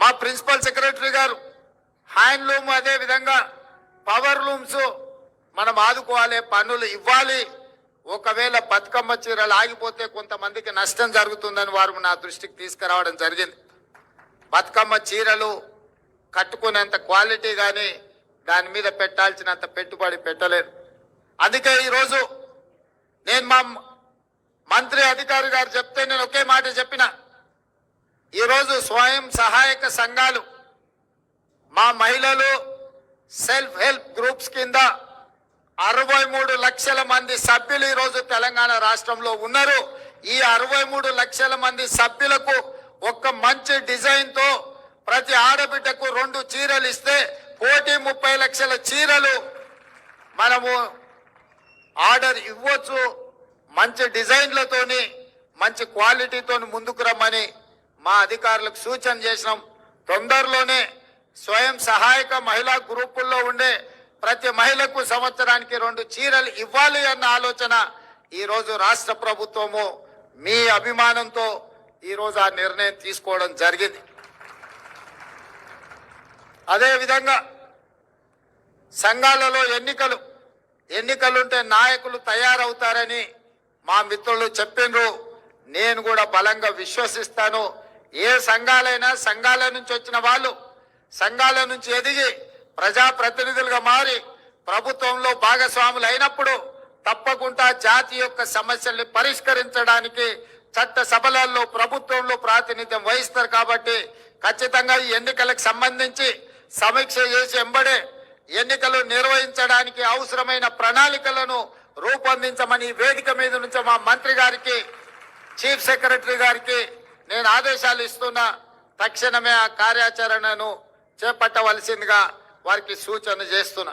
మా principal secretary గారు handloom అదే విధంగా పవర్ లూమ్స్ మనం ఆదుకోవాలి పనులు ఇవ్వాలి. ఒకవేళ బతుకమ్మ చీరలు ఆగిపోతే కొంతమందికి నష్టం జరుగుతుందని వారు నా దృష్టికి తీసుకురావడం జరిగింది. బతుకమ్మ చీరలు కట్టుకునేంత క్వాలిటీ కానీ దాని మీద పెట్టాల్సినంత పెట్టుబడి పెట్టలేదు. అందుకే ఈరోజు నేను మా మంత్రి అధికారి గారు చెప్తే నేను ఒకే మాట ఈరోజు స్వయం సహాయక సంఘాలు మా మహిళలు సెల్ఫ్ హెల్ప్ గ్రూప్స్ కింద అరవై మూడు లక్షల మంది సభ్యులు ఈరోజు తెలంగాణ రాష్ట్రంలో ఉన్నారు. ఈ అరవై మూడు లక్షల మంది సభ్యులకు ఒక మంచి డిజైన్తో ప్రతి ఆడబిడ్డకు రెండు చీరలు ఇస్తే కోటి ముప్పై లక్షల చీరలు మనము ఆర్డర్ ఇవ్వచ్చు. మంచి డిజైన్లతోని మంచి క్వాలిటీతో ముందుకు రమ్మని మా అధికారులకు సూచన చేసినాం. తొందరలోనే స్వయం సహాయక మహిళా గ్రూపుల్లో ఉండే ప్రతి మహిళకు సంవత్సరానికి రెండు చీరలు ఇవ్వాలి అన్న ఆలోచన ఈరోజు రాష్ట్ర ప్రభుత్వము మీ అభిమానంతో ఈరోజు ఆ నిర్ణయం తీసుకోవడం జరిగింది. అదేవిధంగా సంఘాలలో ఎన్నికలు ఎన్నికలుంటే నాయకులు తయారవుతారని మా మిత్రులు చెప్పిండ్రు. నేను కూడా బలంగా విశ్వసిస్తాను. ఏ సంఘాలైనా సంఘాల నుంచి వచ్చిన వాళ్ళు సంఘాల నుంచి ఎదిగి ప్రజాప్రతినిధులుగా మారి ప్రభుత్వంలో భాగస్వాములు అయినప్పుడు తప్పకుండా జాతి యొక్క సమస్యల్ని పరిష్కరించడానికి చట్ట సభలలో ప్రభుత్వంలో ప్రాతినిధ్యం వహిస్తారు కాబట్టి ఖచ్చితంగా ఈ ఎన్నికలకు సంబంధించి సమీక్ష చేసి ఎంబడే ఎన్నికలు నిర్వహించడానికి అవసరమైన ప్రణాళికలను రూపొందించమని వేదిక మీద నుంచి మా మంత్రి గారికి చీఫ్ సెక్రటరీ గారికి నేను ఆదేశాలు ఇస్తున్నా తక్షణమే ఆ కార్యాచరణను చేపట్టవలసిందిగా వారికి సూచన చేస్తున్నా.